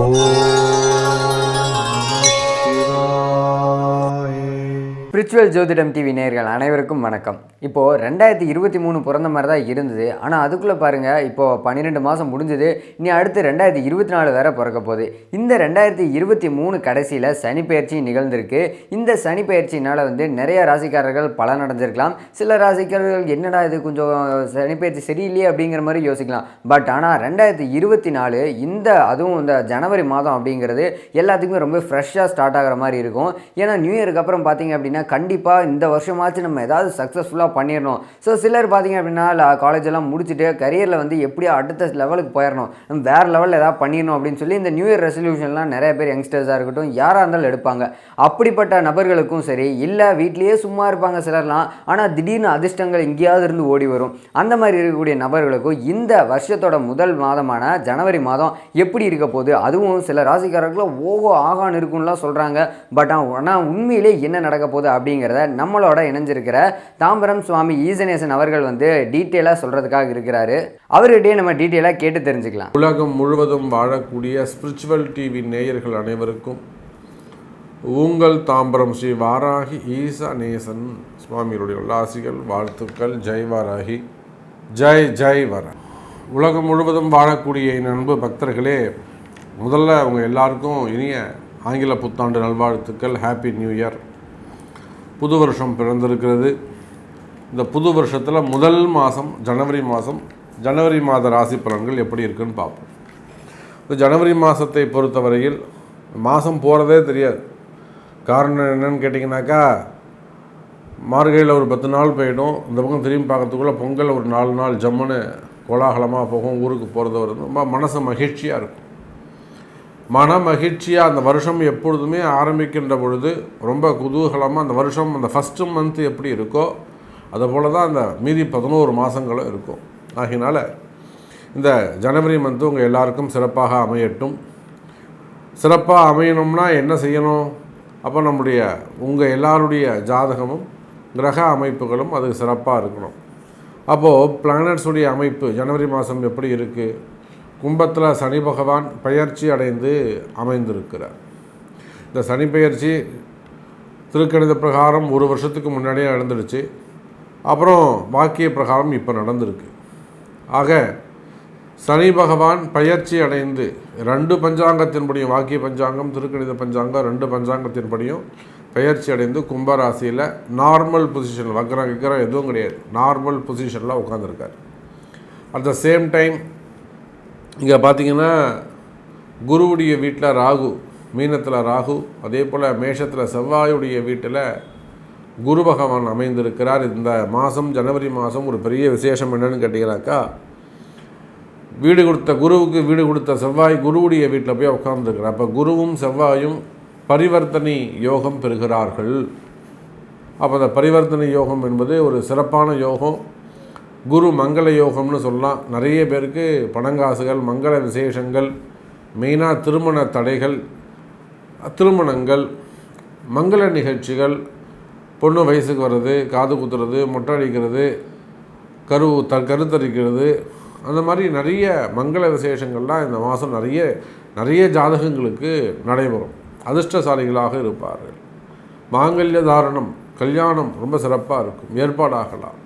Oh. Spiritual ஜோதிடம் TV நேர்கள் அனைவருக்கும் வணக்கம். இப்போது ரெண்டாயிரத்தி இருபத்தி மூணு பிறந்த மாதிரி தான் இருந்தது. ஆனால் அதுக்குள்ளே பாருங்கள் இப்போது பன்னிரெண்டு மாதம் முடிஞ்சது. இனி அடுத்து ரெண்டாயிரத்தி இருபத்தி நாலு வேற பிறக்க போகுது. இந்த ரெண்டாயிரத்தி இருபத்தி மூணு கடைசியில் சனி பயிற்சி நிகழ்ந்திருக்கு. இந்த சனி பயிற்சினால் வந்து நிறைய ராசிக்காரர்கள் பலன் அடைஞ்சிருக்கலாம் சில ராசிக்காரர்கள் என்னடா இது கொஞ்சம் சனி பயிற்சி சரியில்லையே அப்படிங்கிற மாதிரி யோசிக்கலாம். பட் ஆனால் ரெண்டாயிரத்தி இருபத்தி நாலு இந்த அதுவும் இந்த ஜனவரி மாதம் அப்படிங்கிறது எல்லாத்துக்குமே ரொம்ப ஃப்ரெஷ்ஷாக ஸ்டார்ட் ஆகிற மாதிரி இருக்கும். ஏன்னா நியூ இயருக்கு அப்புறம் பார்த்தீங்க அப்படின்னா கண்டிப்பாக இந்த வருஷமாச்சு நம்ம ஏதாவது சக்ஸஸ்ஃபுல்லாக பண்ணிடணும் ஸோ சிலர் பார்த்தீங்க அப்படின்னா காலேஜ் எல்லாம் முடிச்சுட்டு கரியரில் வந்து எப்படியோ அடுத்த லெவலுக்கு போயிடணும் நம்ம வேறு லெவலில் ஏதாவது பண்ணிடணும் அப்படின்னு சொல்லி இந்த நியூ இயர் ரெசல்யூஷன்லாம் நிறைய பேர் யங்ஸ்டர்ஸாக இருக்கட்டும் யாராக இருந்தாலும் எடுப்பாங்க. அப்படிப்பட்ட நபர்களுக்கும் சரி இல்லை வீட்லேயே சும்மா இருப்பாங்க சிலர்லாம் ஆனால் திடீர்னு அதிர்ஷ்டங்கள் எங்கேயாவது இருந்து ஓடி வரும். அந்த மாதிரி இருக்கக்கூடிய நபர்களுக்கும் இந்த வருஷத்தோட முதல் மாதமான ஜனவரி மாதம் எப்படி இருக்க போகுது? அதுவும் சில ராசிக்காரர்களும் ஓகோ ஆகான்னு இருக்கும்லாம் சொல்கிறாங்க பட் ஆனால் உண்மையிலே என்ன நடக்க போகுது அப்படிங்கிறத நம்மளோட இணைஞ்சிருக்கிற தாம்பரம் சுவாமி ஈசனேசன் அவர்கள் வந்து டீட்டெயிலாக சொல்கிறதுக்காக இருக்கிறாரு. அவர்கிட்டயே நம்ம டீட்டெயிலாக கேட்டு தெரிஞ்சுக்கலாம். உலகம் முழுவதும் வாழக்கூடிய ஸ்பிரிச்சுவல் டிவி நேயர்கள் அனைவருக்கும் உங்கள் தாம்பரம் ஸ்ரீ வாராகி ஈசா நேசன் சுவாமிகளுடைய உல்லாசிகள் வாழ்த்துக்கள். ஜெய் வாராகி. ஜெய் ஜெய் வர. உலகம் முழுவதும் வாழக்கூடிய என் அன்பு பக்தர்களே முதல்ல அவங்க எல்லாருக்கும் இனிய ஆங்கில புத்தாண்டு நல்வாழ்த்துக்கள். ஹாப்பி நியூ இயர் புது வருஷம் பிறந்திருக்கிறது. இந்த புது வருஷத்தில் முதல் மாதம் ஜனவரி மாதம் ஜனவரி மாத ராசி பலன்கள் எப்படி இருக்குன்னு பார்ப்போம். இந்த ஜனவரி மாதத்தை பொறுத்தவரையில் மாதம் போகிறதே தெரியாது. காரணம் என்னன்னு கேட்டிங்கனாக்கா மார்கழியில் ஒரு பத்து நாள் போயிடும். இந்த பக்கம் திரும்பி பார்க்கறதுக்குள்ளே பொங்கல் ஒரு நாலு நாள் ஜம்முன்னு கோலாகலமாக போகும் ஊருக்கு போகிறது வருது ரொம்ப மனசு மகிழ்ச்சியாக இருக்கும். மன மகிழ்ச்சியாக அந்த வருஷம் எப்பொழுதுமே ஆரம்பிக்கின்ற பொழுது ரொம்ப குதூகலமாக அந்த வருஷம் அந்த ஃபஸ்ட்டு மந்த்து எப்படி இருக்கோ அதை போல தான் அந்த மீதி பதினோரு மாதங்களும் இருக்கும். ஆகினால இந்த ஜனவரி மந்த்து உங்கள் எல்லாருக்கும் சிறப்பாக அமையட்டும். சிறப்பாக அமையணும்னா என்ன செய்யணும்? அப்போ நம்முடைய உங்கள் எல்லாருடைய ஜாதகமும் கிரக அமைப்புகளும் அது சிறப்பாக இருக்கணும். அப்போது பிளானட்ஸுடைய அமைப்பு ஜனவரி மாதம் எப்படி இருக்குது கும்பத்தில் சனி பகவான் பெயர்ச்சி அடைந்து அமைந்திருக்கிறார். இந்த சனி பெயர்ச்சி திருக்கணித பிரகாரம் ஒரு வருஷத்துக்கு முன்னாடியே நடந்துடுச்சு. அப்புறம் வாக்கிய பிரகாரம் இப்போ நடந்திருக்கு. ஆக சனி பகவான் பயிற்சி அடைந்து ரெண்டு பஞ்சாங்கத்தின்படியும் வாக்கிய பஞ்சாங்கம் திருக்கணித பஞ்சாங்கம் ரெண்டு பஞ்சாங்கத்தின்படியும் பயிற்சி அடைந்து கும்பராசியில் நார்மல் பொசிஷன் வக்கரம் கிக்கரம் எதுவும் கிடையாது. நார்மல் பொசிஷனில் உட்காந்துருக்கார் அட் த சேம் டைம் இங்கே பார்த்தீங்கன்னா குருவுடைய வீட்டில் ராகு மீனத்தில் ராகு அதே போல் மேஷத்தில் செவ்வாயுடைய வீட்டில் குரு பகவான் அமைந்திருக்கிறார். இந்த மாதம் ஜனவரி மாதம் ஒரு பெரிய விசேஷம் என்னன்னு கேட்டிங்கனாக்கா வீடு கொடுத்த குருவுக்கு வீடு கொடுத்த செவ்வாய் குருவுடைய வீட்டில் போய் உட்காந்துருக்கிறார் அப்போ குருவும் செவ்வாயும் பரிவர்த்தனை யோகம் பெறுகிறார்கள். அப்போ அந்த பரிவர்த்தனை யோகம் என்பது ஒரு சிறப்பான யோகம். குரு மங்கள யோகம்னு சொல்லலாம். நிறைய பேருக்கு பணங்காசுகள் மங்கள விசேஷங்கள் மெயினாக திருமண தடைகள் திருமணங்கள் மங்கள நிகழ்ச்சிகள் பொண்ணு வயசுக்கு வர்றது காது குத்துறது மொட்டை அடிக்கிறது கரு த கருத்தரிக்கிறது அந்த மாதிரி நிறைய மங்கள விசேஷங்கள்லாம் இந்த மாதம் நிறைய நிறைய ஜாதகங்களுக்கு நடைபெறும். அதிர்ஷ்டசாலிகளாக இருப்பார்கள். மாங்கல்ய தாரணம் கல்யாணம் ரொம்ப சிறப்பாக இருக்கும். ஏற்பாடாகலாம்.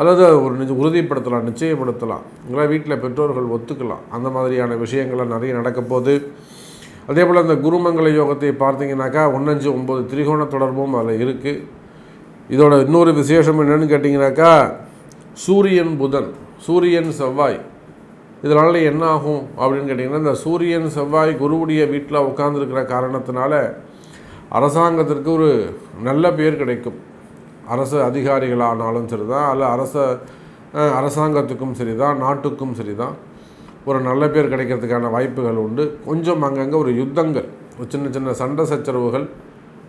அல்லது ஒரு நிச்ச உறுதிப்படுத்தலாம் நிச்சயப்படுத்தலாம். உங்களை வீட்டில் பெற்றோர்கள் ஒத்துக்கலாம். அந்த மாதிரியான விஷயங்கள்லாம் நிறைய நடக்க போகுது. அதே போல் அந்த குருமங்கல யோகத்தை பார்த்தீங்கன்னாக்கா ஒன்றஞ்சு ஒம்பது திரிகோண தொடர்பும் அதில் இருக்குது இதோட இன்னொரு விசேஷம் என்னென்னு கேட்டிங்கனாக்கா சூரியன் புதன் சூரியன் செவ்வாய். இதனால் என்ன ஆகும் அப்படின்னு கேட்டிங்கன்னா இந்த சூரியன் செவ்வாய் குருவுடைய வீட்டில் உட்காந்துருக்கிற காரணத்தினால அரசாங்கத்திற்கு ஒரு நல்ல பேர் கிடைக்கும். அரசு அதிகாரிகளானாலும் சரி தான் அல்ல அரச அரசாங்கத்துக்கும் சரி தான் நாட்டுக்கும் சரி தான் ஒரு நல்ல பேர் கிடைக்கிறதுக்கான வாய்ப்புகள் உண்டு. கொஞ்சம் அங்கங்கே ஒரு யுத்தங்கள் ஒரு சின்ன சின்ன சண்டை சச்சரவுகள்.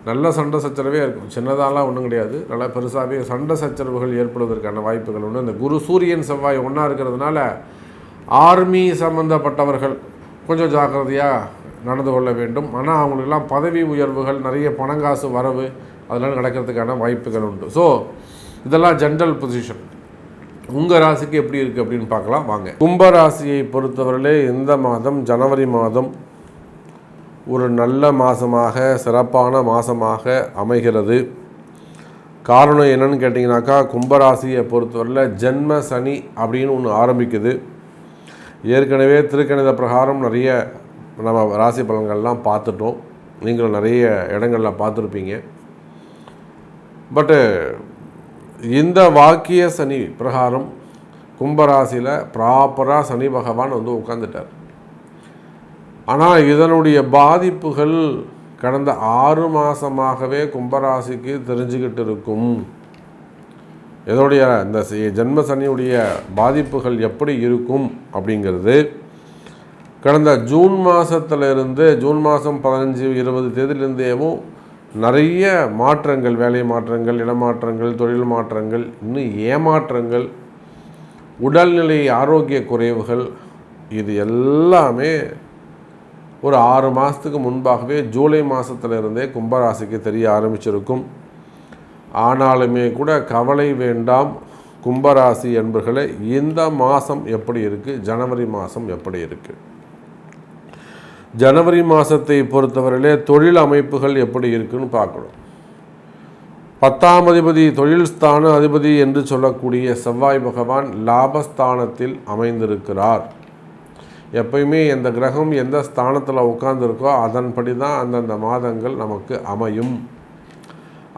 நல்ல சண்டை சச்சரவே இருக்கும். சின்னதாலாம் ஒன்றும் கிடையாது. நல்லா பெருசாகவே சண்டை சச்சரவுகள் ஏற்படுவதற்கான வாய்ப்புகள் உண்டு. இந்த குரு சூரியன் செவ்வாய் ஒன்றா இருக்கிறதுனால ஆர்மி சம்மந்தப்பட்டவர்கள் கொஞ்சம் ஜாக்கிரதையாக நடந்து கொள்ள வேண்டும். ஆனால் அவங்களுக்கெல்லாம் பதவி உயர்வுகள் நிறைய பணங்காசு வரவு அதெல்லாம் நடக்கிறதுக்கான வாய்ப்புகள் உண்டு. ஸோ இதெல்லாம் ஜென்ரல் பொசிஷன் உங்கள் ராசிக்கு எப்படி இருக்குது அப்படின்னு பார்க்கலாம் வாங்க. கும்ப ராசியை பொறுத்தவரையிலே இந்த மாதம் ஜனவரி மாதம் ஒரு நல்ல மாதமாக சிறப்பான மாதமாக அமைகிறது. காரணம் என்னன்னு கேட்டிங்கனாக்கா கும்பராசியை பொறுத்தவரையில் ஜென்ம சனி அப்படின்னு ஒன்று ஆரம்பிக்குது. ஏற்கனவே திருக்கணித பிரகாரம் நிறைய நம்ம ராசி பலன்கள்லாம் பார்த்துட்டோம். நீங்களும் நிறைய இடங்களில் பார்த்துருப்பீங்க. பட்டு இந்த வாக்கிய சனி பிரகாரம் கும்பராசியில் ப்ராப்பராக சனி பகவான் வந்து உட்காந்துட்டார் ஆனால் இதனுடைய பாதிப்புகள் கடந்த ஆறு மாதமாகவே கும்பராசிக்கு தெரிஞ்சுக்கிட்டு இருக்கும். இதனுடைய இந்த ஜென்ம சனியுடைய பாதிப்புகள் எப்படி இருக்கும் அப்படிங்கிறது கடந்த ஜூன் மாதத்துலேருந்து ஜூன் மாதம் பதினஞ்சு இருபது தேதியிலிருந்தேவும் நிறைய மாற்றங்கள் வேலை மாற்றங்கள் இடமாற்றங்கள் தொழில் மாற்றங்கள் இன்னும் ஏமாற்றங்கள் உடல்நிலை ஆரோக்கிய குறைவுகள் இது எல்லாமே ஒரு ஆறு மாதத்துக்கு முன்பாகவே ஜூலை மாதத்திலிருந்தே கும்பராசிக்கு தெரிய ஆரம்பிச்சிருக்கும். ஆனாலுமே கூட கவலை வேண்டாம். கும்பராசி என்பர்களே இந்த மாதம் எப்படி இருக்குது ஜனவரி மாதம் எப்படி இருக்குது ஜனவரி மாதத்தை பொறுத்தவரையிலே தொழில் அமைப்புகள் எப்படி இருக்குன்னு பார்க்கணும். பத்தாம் அதிபதி தொழில் ஸ்தான அதிபதி என்று சொல்லக்கூடிய செவ்வாய் பகவான் லாபஸ்தானத்தில் அமைந்திருக்கிறார். எப்பயுமே எந்த கிரகம் எந்த ஸ்தானத்தில் உட்கார்ந்துருக்கோ அதன்படி தான் அந்தந்த மாதங்கள் நமக்கு அமையும்.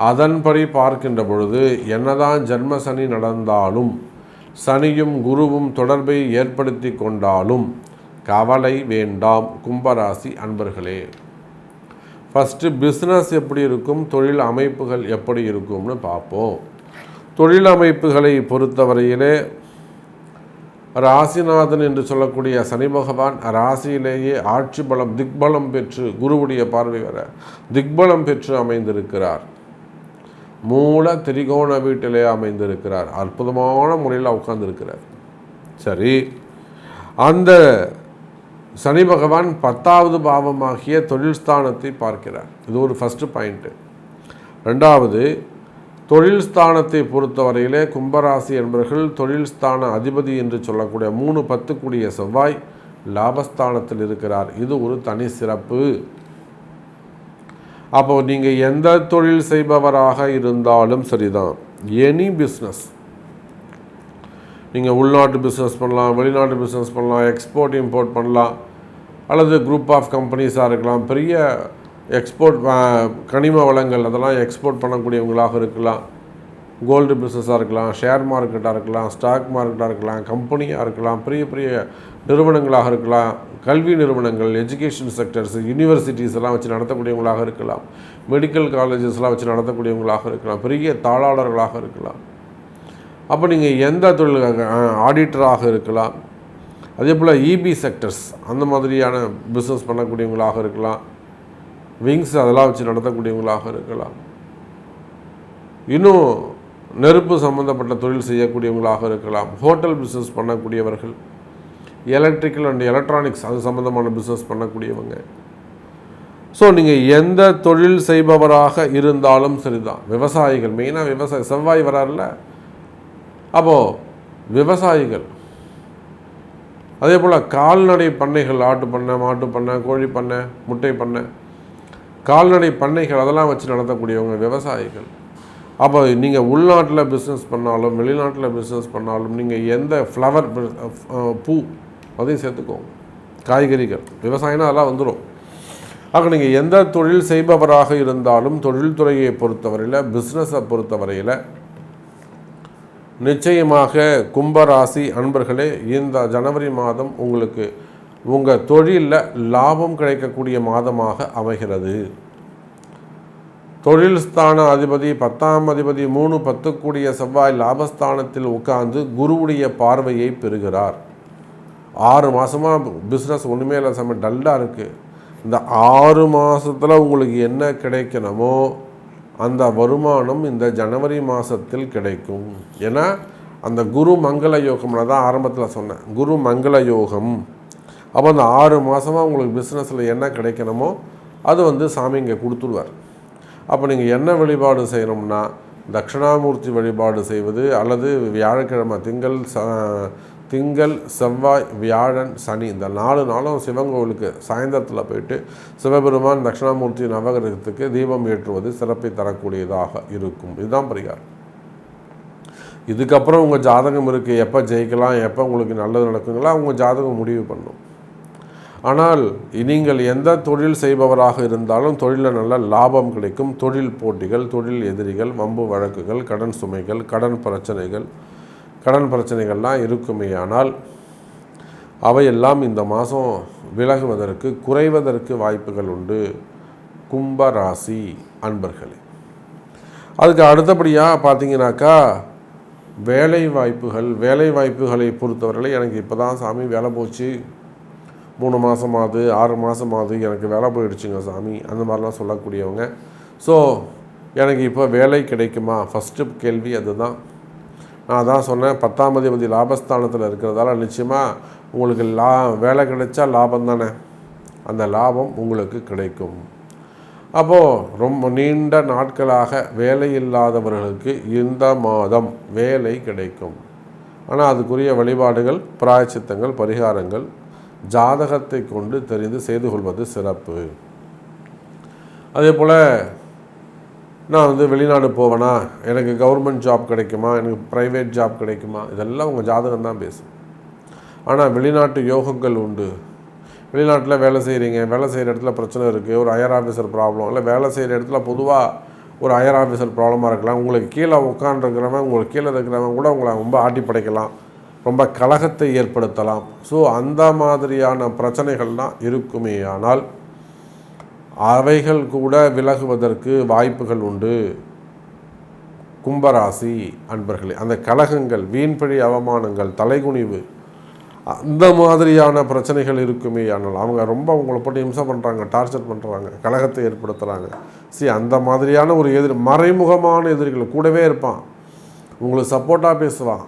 அதன்படி பார்க்கின்ற பொழுது என்னதான் ஜென்ம சனி நடந்தாலும் சனியும் குருவும் தொடர்பை ஏற்படுத்தி கொண்டாலும் கவலை வேண்டாம் கும்பராசி அன்பர்களே. ஃபஸ்ட்டு பிஸ்னஸ் எப்படி இருக்கும்? தொழில் அமைப்புகள் எப்படி இருக்கும்னு பார்ப்போம். தொழில் அமைப்புகளை பொறுத்தவரையிலே ராசிநாதன் என்று சொல்லக்கூடிய சனி பகவான் ராசியிலேயே ஆட்சி பலம் திக்பலம் பெற்று குருவுடைய பார்வை வர திக்பலம் பெற்று அமைந்திருக்கிறார். மூல திரிகோண வீட்டிலே அமைந்திருக்கிறார். அற்புதமான முறையில் உட்கார்ந்திருக்கிறார். சரி. அந்த சனி பகவான் பத்தாவது பாவமாகிய தொழில் ஸ்தானத்தை பார்க்கிறார். இது ஒரு ஃபஸ்ட்டு பாயிண்ட்டு ரெண்டாவது தொழில் ஸ்தானத்தை பொறுத்தவரையிலே கும்பராசி என்பவர்கள் தொழில் ஸ்தான அதிபதி என்று சொல்லக்கூடிய மூணு பத்து கூடிய செவ்வாய் லாபஸ்தானத்தில் இருக்கிறார். இது ஒரு தனி சிறப்பு. அப்போ நீங்கள் எந்த தொழில் செய்பவராக இருந்தாலும் சரிதான். எனி பிஸ்னஸ் நீங்கள் உள்நாட்டு பிஸ்னஸ் பண்ணலாம் வெளிநாட்டு பிஸ்னஸ் பண்ணலாம் எக்ஸ்போர்ட் இம்போர்ட் பண்ணலாம். அல்லது குரூப் ஆஃப் கம்பெனிஸாக இருக்கலாம் பெரிய எக்ஸ்போர்ட் கனிம வளங்கள் அதெல்லாம் எக்ஸ்போர்ட் பண்ணக்கூடியவங்களாக இருக்கலாம். கோல்டு பிஸ்னஸாக இருக்கலாம் ஷேர் மார்க்கெட்டாக இருக்கலாம் ஸ்டாக் மார்க்கெட்டாக இருக்கலாம் கம்பெனியாக இருக்கலாம் பெரிய பெரிய நிறுவனங்களாக இருக்கலாம் கல்வி நிறுவனங்கள் எஜுகேஷன் செக்டர்ஸ் யூனிவர்சிட்டிஸ் எல்லாம் வச்சு நடத்தக்கூடியவங்களாக இருக்கலாம். மெடிக்கல் காலேஜஸ்லாம் வச்சு நடத்தக்கூடியவங்களாக இருக்கலாம் பெரிய தாளாளர்களாக இருக்கலாம். அப்போ நீங்கள் எந்த தொழில் ஆடிட்டராக இருக்கலாம். அதே போல் இபி செக்டர்ஸ் அந்த மாதிரியான பிஸ்னஸ் பண்ணக்கூடியவங்களாக இருக்கலாம். விங்ஸ் அதெல்லாம் வச்சு நடத்தக்கூடியவங்களாக இருக்கலாம். இன்னும் நெருப்பு சம்மந்தப்பட்ட தொழில் செய்யக்கூடியவங்களாக இருக்கலாம். ஹோட்டல் பிஸ்னஸ் பண்ணக்கூடியவர்கள் எலக்ட்ரிக்கல் அண்ட் எலக்ட்ரானிக்ஸ் அது சம்மந்தமான பிஸ்னஸ் பண்ணக்கூடியவங்க. ஸோ நீங்கள் எந்த தொழில் செய்பவராக இருந்தாலும் சரிதான். விவசாயிகள் மெயினாக விவசாய செவ்வாய் வராருல அப்போது விவசாயிகள் அதே போல் கால்நடை பண்ணைகள் ஆட்டு பண்ணை மாட்டு பண்ணை கோழி பண்ணை முட்டை பண்ணை. கால்நடை பண்ணைகள் அதெல்லாம் வச்சு நடத்தக்கூடியவங்க விவசாயிகள். அப்போ நீங்கள் உள்நாட்டில் பிஸ்னஸ் பண்ணாலும் வெளிநாட்டில் பிஸ்னஸ் பண்ணாலும் நீங்கள் எந்த ஃப்ளவர் பூ அதையும் சேர்த்துக்கோங்க. காய்கறிகள் விவசாயம்னா அதெல்லாம் வந்துடும் ஆக நீங்கள் எந்த தொழில் செய்பவராக இருந்தாலும் தொழில்துறையை பொறுத்தவரையில் பிஸ்னஸை பொறுத்தவரையில் நிச்சயமாக கும்பராசி அன்பர்களே இந்த ஜனவரி மாதம் உங்களுக்கு உங்கள் தொழிலில் லாபம் கிடைக்கக்கூடிய மாதமாக அமைகிறது. தொழில் ஸ்தான அதிபதி பத்தாம் அதிபதி மூணு பத்து கூடிய செவ்வாய் லாபஸ்தானத்தில் உட்கார்ந்து குருவுடைய பார்வையை பெறுகிறார். ஆறு மாதமாக பிஸ்னஸ் ஒன்றுமே இல்லை செம்ம டல்லாக இருக்குது இந்த ஆறு மாதத்தில் உங்களுக்கு என்ன கிடைக்கணுமோ அந்த வருமானம் இந்த ஜனவரி மாதத்தில் கிடைக்கும். ஏன்னா அந்த குரு மங்கள யோகம்ல தான் ஆரம்பத்தில் சொன்னேன். குரு மங்கள யோகம். அப்போ அந்த ஆறு மாதமாக உங்களுக்கு பிஸ்னஸில் என்ன கிடைக்கணுமோ அது வந்து சாமி இங்கே கொடுத்துருவார். அப்போ நீங்கள் என்ன வழிபாடு செய்யணும்னா தட்சிணாமூர்த்தி வழிபாடு செய்வது அல்லது வியாழக்கிழமை திங்கள் திங்கள் செவ்வாய் வியாழன் சனி இந்த நாலு நாளும் சிவன் கோவிலுக்கு சாயந்தரத்தில் போயிட்டு சிவபெருமான் தட்சிணாமூர்த்தி நவகிரகத்துக்கு தீபம் ஏற்றுவது சிறப்பை தரக்கூடியதாக இருக்கும். இதுதான் பரிகாரம். இதுக்கப்புறம் உங்கள் ஜாதகம் இருக்குது எப்போ ஜெயிக்கலாம் எப்போ உங்களுக்கு நல்லது நடக்குங்களா உங்கள் ஜாதகம் முடிவு பண்ணும். ஆனால் நீங்கள் எந்த தொழில் செய்பவராக இருந்தாலும் தொழிலில் நல்ல லாபம் கிடைக்கும். தொழில் போட்டிகள் தொழில் எதிரிகள் வம்பு வழக்குகள் கடன் சுமைகள் கடன் பிரச்சனைகள் கடன் பிரச்சனைகள்லாம் இருக்குமேயானால் அவையெல்லாம் இந்த மாதம் விலகுவதற்கு குறைவதற்கு வாய்ப்புகள் உண்டு. கும்பராசி அன்பர்களே. அதுக்கு அடுத்தபடியாக பார்த்தீங்கன்னாக்கா வேலை வாய்ப்புகள் வேலை வாய்ப்புகளை பொறுத்தவரையில் எனக்கு இப்போ தான் சாமி வேலை போச்சு. மூணு மாதமாவது ஆறு மாதமாவது எனக்கு வேலை போயிடுச்சுங்க சாமி. அந்த மாதிரிலாம் சொல்லக்கூடியவங்க. ஸோ எனக்கு இப்போ வேலை கிடைக்குமா? ஃபஸ்ட்டு கேள்வி அதுதான். நான் தான் சொன்னேன் பத்தாம் அதிபதி லாபஸ்தானத்தில் இருக்கிறதால நிச்சயமாக உங்களுக்கு லா வேலை கிடைச்சா லாபம் தானே. அந்த லாபம் உங்களுக்கு கிடைக்கும். அப்போது ரொம்ப நீண்ட நாட்களாக வேலை இல்லாதவர்களுக்கு இந்த மாதம் வேலை கிடைக்கும். ஆனால் அதுக்குரிய வழிபாடுகள் பிராயச்சித்தங்கள் பரிகாரங்கள் ஜாதகத்தை கொண்டு தெரிந்து செய்து கொள்வது சிறப்பு. அதே போல் நான் வந்து வெளிநாடு போவேனா? எனக்கு கவர்மெண்ட் ஜாப் கிடைக்குமா? எனக்கு ப்ரைவேட் ஜாப் கிடைக்குமா? இதெல்லாம் உங்கள் ஜாதகம் தான் பேசும். ஆனால் வெளிநாட்டு யோகங்கள் உண்டு. வெளிநாட்டில் வேலை செய்கிறீங்க வேலை செய்கிற இடத்துல பிரச்சனை இருக்குது ஒரு ஹையர் ஆஃபீஸர் ப்ராப்ளம் இல்லை வேலை செய்கிற இடத்துல பொதுவாக ஒரு ஹையர் ஆஃபீஸர் ப்ராப்ளமாக இருக்கலாம். உங்களுக்கு கீழே உட்காந்துருக்கிறவன் உங்களுக்கு கீழே இருக்கிறவன் கூட உங்களை ரொம்ப ஆட்டி படைக்கலாம். ரொம்ப கலகத்தை ஏற்படுத்தலாம். ஸோ அந்த மாதிரியான பிரச்சனைகள்லாம் இருக்குமே ஆனால் அவைகள் கூட விலகுவதற்கு வாய்ப்புகள் உண்டு. கும்பராசி அன்பர்களே அந்த கலகங்கள் வீண்பழி அவமானங்கள் தலைகுனிவு அந்த மாதிரியான பிரச்சனைகள் இருக்குமே ஆனால் அவங்க ரொம்ப உங்களை போட்டு இம்சை பண்ணுறாங்க டார்ச்சர் பண்ணுறாங்க கலகத்தை ஏற்படுத்துகிறாங்க சரி அந்த மாதிரியான ஒரு எதிர் மறைமுகமான எதிரிகள் கூடவே இருப்பான். உங்களுக்கு சப்போர்ட்டாக பேசுவான்.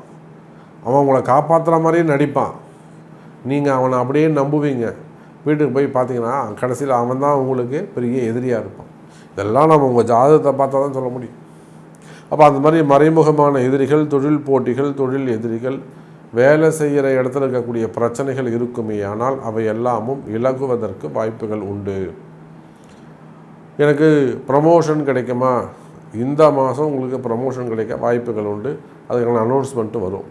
அவன் உங்களை காப்பாற்றுற மாதிரியே நடிப்பான். நீங்கள் அவனை அப்படியே நம்புவீங்க. வீட்டுக்கு போய் பார்த்தீங்கன்னா கடைசியில் அவன் தான் உங்களுக்கு பெரிய எதிரியாக இருப்பான். இதெல்லாம் நம்ம உங்கள் ஜாதகத்தை பார்த்தா தான் சொல்ல முடியும். அப்போ அந்த மாதிரி மறைமுகமான எதிரிகள் தொழில் போட்டிகள் தொழில் எதிரிகள் வேலை செய்கிற இடத்துல இருக்கக்கூடிய பிரச்சனைகள் இருக்குமே ஆனால் அவை எல்லாமும் இலகுவதற்கு வாய்ப்புகள் உண்டு. எனக்கு ப்ரமோஷன் கிடைக்குமா? இந்த மாதம் உங்களுக்கு ப்ரமோஷன் கிடைக்க வாய்ப்புகள் உண்டு. அதுக்கான அனௌன்ஸ்மெண்ட்டு வரும்.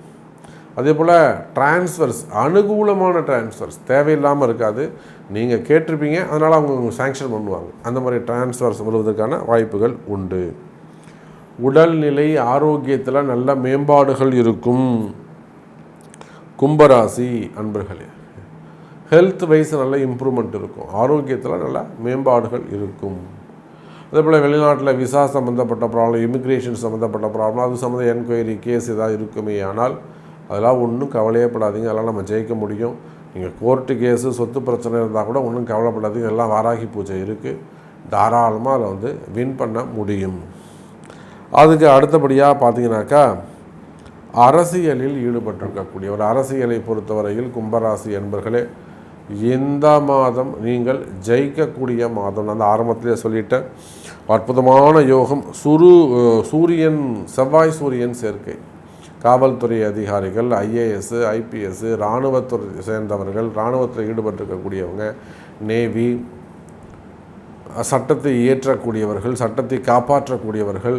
அதே போல் டிரான்ஸ்ஃபர்ஸ் அனுகூலமான டிரான்ஸ்ஃபர்ஸ் தேவையில்லாமல் இருக்காது. நீங்கள் கேட்டிருப்பீங்க அதனால் அவங்க சேங்ஷன் பண்ணுவாங்க. அந்த மாதிரி டிரான்ஸ்ஃபர்ஸ் வருவதற்கான வாய்ப்புகள் உண்டு. உடல்நிலை ஆரோக்கியத்தில் நல்ல மேம்பாடுகள் இருக்கும். கும்பராசி அன்பர்களே ஹெல்த் வைஸ் நல்ல இம்ப்ரூவ்மெண்ட் இருக்கும். ஆரோக்கியத்தில் நல்ல மேம்பாடுகள் இருக்கும். அதே போல் வெளிநாட்டில் விசா சம்மந்தப்பட்ட ப்ராப்ளம் இமிக்ரேஷன் சம்மந்தப்பட்ட ப்ராப்ளம் அது சம்மந்த என்கொயரி கேஸ் ஏதாவது இருக்குமே ஆனால் அதெல்லாம் ஒன்றும் கவலையப்படாதீங்க. அதெல்லாம் நம்ம ஜெயிக்க முடியும். நீங்கள் கோர்ட்டு கேஸு சொத்து பிரச்சனை இருந்தால் கூட ஒன்றும் கவலைப்படாதீங்க. எல்லாம் வாராகி பூஜை இருக்குது தாராளமாக அதை வந்து வின் பண்ண முடியும். அதுக்கு அடுத்தபடியாக பார்த்தீங்கன்னாக்கா அரசியலில் ஈடுபட்டிருக்கக்கூடிய ஒரு அரசியலை பொறுத்தவரையில் கும்பராசி என்பர்களே இந்த மாதம் நீங்கள் ஜெயிக்கக்கூடிய மாதம். அந்த ஆரம்பத்திலே சொல்லிட்டேன். அற்புதமான யோகம். சுரு சூரியன் செவ்வாய் சூரியன் சேர்க்கை. காவல்துறை அதிகாரிகள் ஐஏஎஸ் ஐபிஎஸ் இராணுவத்துறை சேர்ந்தவர்கள் இராணுவத்தில் ஈடுபட்டிருக்கக்கூடியவங்க நேவி சட்டத்தை இயற்றக்கூடியவர்கள் சட்டத்தை காப்பாற்றக்கூடியவர்கள்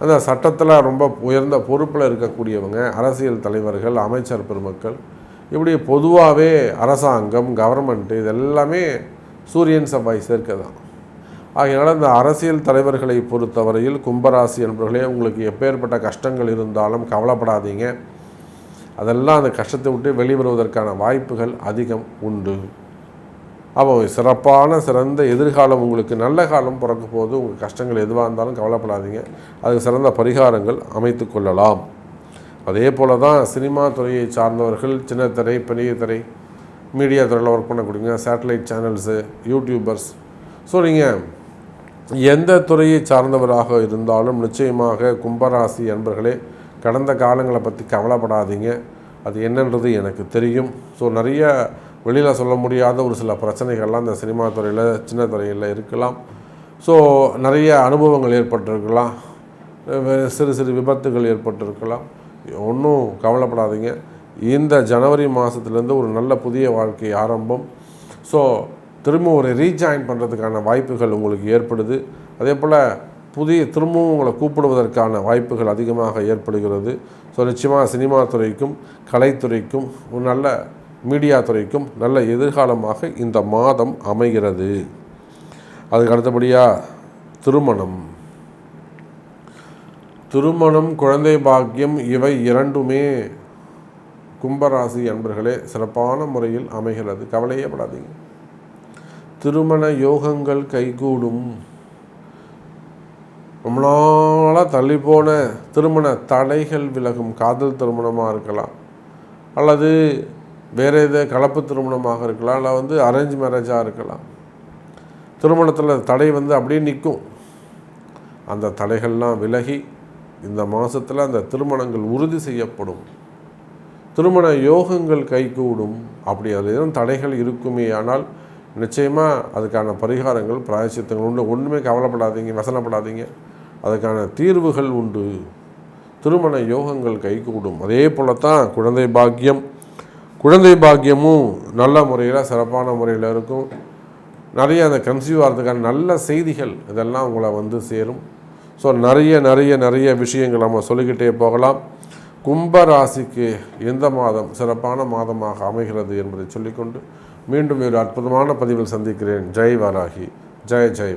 அந்த சட்டத்தில் ரொம்ப உயர்ந்த பொறுப்பில் இருக்கக்கூடியவங்க அரசியல் தலைவர்கள் அமைச்சர் பெருமக்கள் இப்படி பொதுவாகவே அரசாங்கம் கவர்மெண்ட்டு இதெல்லாமே சூரியன் செவ்வாய் சேர்க்கை தான் ஆகையினால் இந்த அரசியல் தலைவர்களை பொறுத்தவரையில் கும்பராசி என்பவர்களே உங்களுக்கு எப்பேற்பட்ட கஷ்டங்கள் இருந்தாலும் கவலைப்படாதீங்க. அதெல்லாம் அந்த கஷ்டத்தை விட்டு வெளிவருவதற்கான வாய்ப்புகள் அதிகம் உண்டு. அப்போ சிறப்பான சிறந்த எதிர்காலம் உங்களுக்கு நல்ல காலம் பிறக்க போது உங்கள் கஷ்டங்கள் எதுவாக இருந்தாலும் கவலைப்படாதீங்க. அதுக்கு சிறந்த பரிகாரங்கள் அமைத்து கொள்ளலாம். அதே போல் தான் சினிமா துறையை சார்ந்தவர்கள் சின்ன திரை பெரிய திரை மீடியா துறையில் ஒர்க் பண்ணக்கூடியங்க சேட்டலைட் சேனல்ஸு யூடியூபர்ஸ் ஸோ நீங்கள் எந்த துறையை சார்ந்தவராக இருந்தாலும் நிச்சயமாக கும்பராசி என்பர்களே கடந்த காலங்களை பற்றி கவலைப்படாதீங்க. அது என்னன்றது எனக்கு தெரியும். ஸோ நிறைய வெளியில் சொல்ல முடியாத ஒரு சில பிரச்சனைகள்லாம் இந்த சினிமா துறையில் சின்ன துறையில் இருக்கலாம். ஸோ நிறைய அனுபவங்கள் ஏற்பட்டிருக்கலாம். சிறு சிறு விபத்துகள் ஏற்பட்டிருக்கலாம். ஒன்றும் கவலைப்படாதீங்க. இந்த ஜனவரி மாதத்துலேருந்து ஒரு நல்ல புதிய வாழ்க்கை ஆரம்பம். ஸோ திரும்ப ஒரு ரீஜாயின் பண்ணுறதுக்கான வாய்ப்புகள் உங்களுக்கு ஏற்படுது. அதே போல் புதிய திரும்பவும் உங்களை கூப்பிடுவதற்கான வாய்ப்புகள் அதிகமாக ஏற்படுகிறது. ஸோ நிச்சயமாக சினிமா துறைக்கும் கலைத்துறைக்கும் ஒரு நல்ல மீடியா துறைக்கும் நல்ல எதிர்காலமாக இந்த மாதம் அமைகிறது. அதுக்கு அடுத்தபடியாக திருமணம். திருமணம் குழந்தை பாக்கியம் இவை இரண்டுமே கும்பராசி அன்பர்களே சிறப்பான முறையில் அமைகிறது. கவலையே படாதீங்க. திருமண யோகங்கள் கைகூடும். ரொம்ப நாளாக தள்ளி போன திருமண தடைகள் விலகும். காதல் திருமணமாக இருக்கலாம். அல்லது வேறு எது கலப்பு திருமணமாக இருக்கலாம். இல்லை வந்து அரேஞ்ச் மேரேஜாக இருக்கலாம். திருமணத்தில் தடை வந்து அப்படியே நிற்கும். அந்த தடைகள்லாம் விலகி இந்த மாதத்தில் அந்த திருமணங்கள் உறுதி செய்யப்படும். திருமண யோகங்கள் கைகூடும். அப்படி அது எதுவும் தடைகள் இருக்குமே. ஆனால் நிச்சயமாக அதுக்கான பரிகாரங்கள் பிராயசித்தங்கள் உண்டு. ஒன்றுமே கவலைப்படாதீங்க வசனப்படாதீங்க. அதுக்கான தீர்வுகள் உண்டு. திருமண யோகங்கள் கைகூடும். அதே போல தான் குழந்தை பாக்கியம். குழந்தை பாக்கியமும் நல்ல முறையில் சிறப்பான முறையில் இருக்கும். நிறைய அந்த கன்சீவ் ஆகிறதுக்கான நல்ல செய்திகள் இதெல்லாம் உங்களை வந்து சேரும். ஸோ நிறைய நிறைய நிறைய விஷயங்கள் நம்ம சொல்லிக்கிட்டே போகலாம். கும்ப ராசிக்கு எந்த மாதம் சிறப்பான மாதமாக அமைகிறது என்பதை சொல்லிக்கொண்டு மீண்டும் ஒரு அற்புதமான பதிவில் சந்திக்கிறேன். ஜெய் வராகி. ஜெய் ஜெய்.